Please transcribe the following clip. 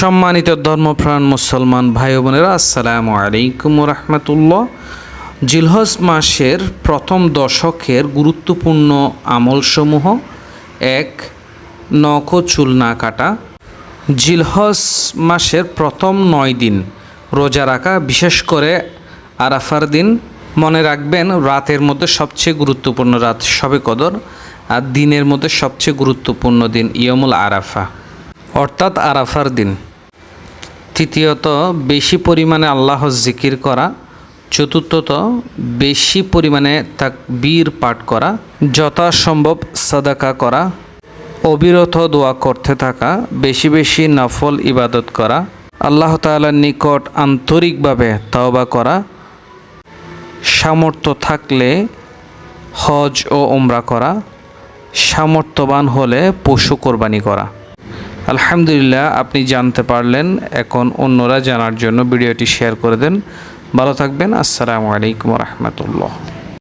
সম্মানিত ধর্মপ্রাণ মুসলমান ভাই বোনেরা, আসসালামু আলাইকুম রহমতুল্লাহ। জিলহজ মাসের প্রথম দশকের গুরুত্বপূর্ণ আমলসমূহ এক, নখ চুল না কাটা। জিলহজ মাসের প্রথম নয় দিন রোজা রাখা, বিশেষ করে আরাফার দিন। মনে রাখবেন, রাতের মধ্যে সবচেয়ে গুরুত্বপূর্ণ রাত সবে কদর আর দিনের মধ্যে সবচেয়ে গুরুত্বপূর্ণ দিন ইয়মুল আরাফা, অর্থাৎ আরাফার দিন। তৃতীয়ত, বেশি পরিমাণে আল্লাহ জিকির করা। চতুর্থত, বেশি পরিমাণে তাকবীর পাঠ করা। যথাসম্ভব সাদাকা করা। অবিরত দোয়া করতে থাকা। বেশি বেশি নফল ইবাদত করা। আল্লাহ তাআলার নিকট আন্তরিকভাবে তওবা করা। সামর্থ্য থাকলে হজ ও ওমরা করা। সামর্থ্যবান হলে পশু কোরবানি করা। আলহামদুলিল্লাহ, আপনি জানতে পারলেন, এখন অন্যরা জানার জন্য ভিডিওটি শেয়ার করে দেন। ভালো থাকবেন, আসসালামু আলাইকুম রহমতুল্লাহ।